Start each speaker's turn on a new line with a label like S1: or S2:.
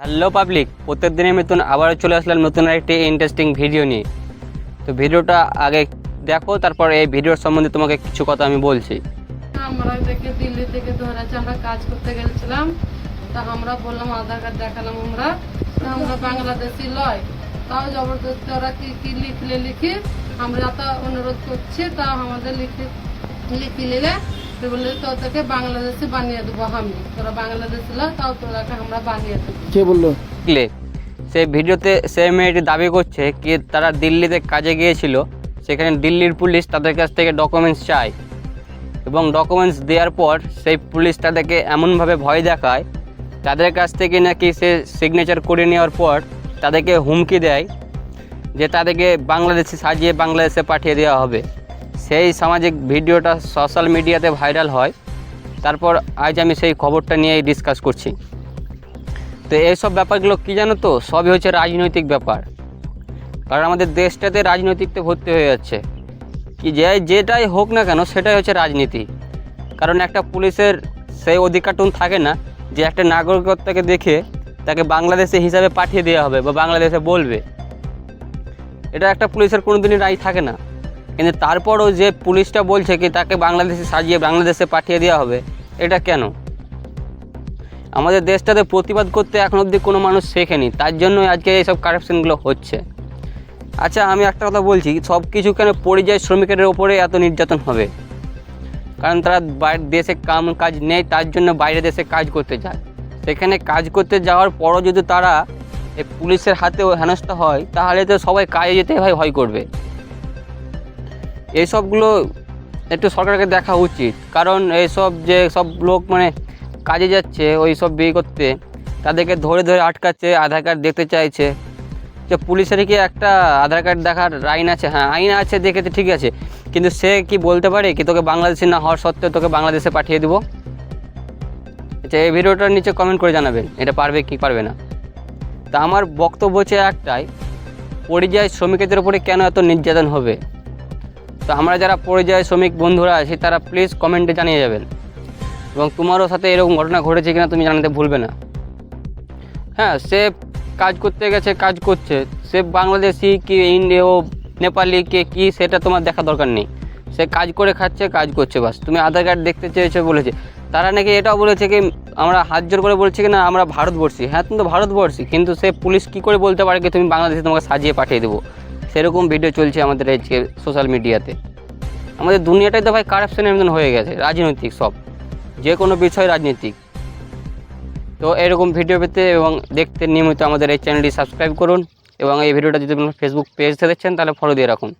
S1: Hello public প্রত্যেক দিনের মতন আবারও চলে আসলাম নতুন একটি ইন্টারেস্টিং ভিডিও নিয়ে। তো ভিডিওটা আগে দেখো, তারপর এই ভিডিওর সম্বন্ধে তোমাকে কিছু কথা আমি বলছি।
S2: আমরা দেখে দিল্লি থেকে ধরেছে, আমরা কাজ করতে গেছিলাম। তা আমরা বললাম, আধার কার্ড দেখালাম আমরা। তা আমরা বাংলাদেশি লয়। তাও জবরদস্তি ওরা কি কি লিখলে লিখে? আমরা তা অনুরোধ করছি, তা আমাদের লিখে লিখি নিলে তো বলে তো তোকে বাংলাদেশি বানিয়ে দেবো আমি। তোরা বাংলাদেশি তাও তোরাকে আমরা বানিয়ে দেবো।
S3: কে বলল?
S1: সেই ভিডিওতে সে মেয়েটি দাবি করছে কি তারা দিল্লিতে কাজে গিয়েছিল সেখানে দিল্লির পুলিশ তাদের কাছ থেকে ডকুমেন্টস চায় এবং ডকুমেন্টস দেওয়ার পর সেই পুলিশ তাদেরকে এমনভাবে ভয় দেখায় তাদের কাছ থেকে নাকি সে সিগনেচার করে নেওয়ার পর তাদেরকে হুমকি দেয় যে তাদেরকে বাংলাদেশে সাজিয়ে বাংলাদেশে পাঠিয়ে দেওয়া হবে। সেই সামাজিক ভিডিওটা সোশ্যাল মিডিয়াতে ভাইরাল হয়। তারপর আজ আমি সেই খবরটা নিয়েই ডিসকাস করছি। তো এইসব ব্যাপারগুলো কী জানো তো? সবই হচ্ছে রাজনৈতিক ব্যাপার। কারণ আমাদের দেশটাতে রাজনৈতিকতে ভর্তি হয়ে যাচ্ছে। কি যে, যেটাই হোক না কেন, সেটাই হচ্ছে রাজনীতি। কারণ একটা পুলিশের সেই অধিকারটুন থাকে না যে একটা নাগরিকত্বকে দেখে তাকে বাংলাদেশে হিসাবে পাঠিয়ে দেওয়া হবে বা বাংলাদেশে বলবে। এটা একটা পুলিশের কোনো দিনই রায় থাকে না। কিন্তু তারপরও যে পুলিশটা বলছে কি তাকে বাংলাদেশে সাজিয়ে বাংলাদেশে পাঠিয়ে দেওয়া হবে, এটা কেন? আমাদের দেশটাতে প্রতিবাদ করতে এখন অবধি কোনো মানুষ শেখেনি, তার জন্যই আজকে এইসব কারাপশনগুলো হচ্ছে। আচ্ছা আমি একটা কথা বলছি, সব কিছু কেন পরিযায়ী শ্রমিকের ওপরে এত নির্যাতন হবে? কারণ তারা বাইরে দেশে কাম কাজ নেই, তার জন্য বাইরে দেশে কাজ করতে যায়। সেখানে কাজ করতে যাওয়ার পরও যদি তারা এই পুলিশের হাতে হেনস্থা হয়, তাহলে তো সবাই কাজে যেতে ভাই ভয় করবে। এইসবগুলো একটু সরকারকে দেখা উচিত। কারণ এইসব যে সব লোক মানে কাজে যাচ্ছে ওই সব বিয়ে করতে, তাদেরকে ধরে ধরে আটকাচ্ছে, আধার কার্ড দেখতে চাইছে। যে পুলিশের কি একটা আধার কার্ড দেখার আইন আছে? হ্যাঁ আইন আছে দেখেছে ঠিক আছে। কিন্তু সে কি বলতে পারে কি তোকে বাংলাদেশি না হওয়ার সত্ত্বেও তোকে বাংলাদেশে পাঠিয়ে দেবো? আচ্ছা এই ভিডিওটার নিচে কমেন্ট করে জানাবেন, এটা পারবে কি পারবে না। তা আমার বক্তব্য হচ্ছে একটাই, পরিযায়ী শ্রমিকদের উপরে কেন এত নির্যাতন হবে? তো আমরা যারা পরিযায়ী শ্রমিক বন্ধুরা আছি, তারা প্লিজ কমেন্টে জানিয়ে যাবেন। এবং তোমারও সাথে এরকম ঘটনা ঘটেছে কিনা তুমি জানাতে ভুলবে না। হ্যাঁ সে কাজ করতে গেছে, কাজ করছে। সে বাংলাদেশি কি ইন্ডিয়া, নেপালি, কে কি, সেটা তোমার দেখা দরকার নেই। সে কাজ করে খাচ্ছে, কাজ করছে বাস। তুমি আধার কার্ড দেখতে চেয়েছো বলেছে। তারা নাকি এটাও বলেছে কি, আমরা হাত জোর করে বলছি কি না, আমরা ভারতবর্ষী। হ্যাঁ তুমি তো ভারতবর্ষী, কিন্তু সে পুলিশ কি করে বলতে পারে কি, তুমি বাংলাদেশে তোমাকে সাজিয়ে পাঠিয়ে দেবো। সেরকম ভিডিও চলছে আমাদের আজকে সোশ্যাল মিডিয়াতে আমাদের দুনিয়াটাই তো ভাই কারাপশনের মতন হয়ে গেছে, রাজনৈতিক সব। যে কোনো বিষয় রাজনৈতিক। তো এরকম ভিডিও পেতে এবং দেখতে নিয়মিত আমাদের এই চ্যানেলটি সাবস্ক্রাইব করুন এবং এই ভিডিওটা যদি ফেসবুক পেজ থেকে দেখছেন, তাহলে ফলো দিয়ে রাখুন।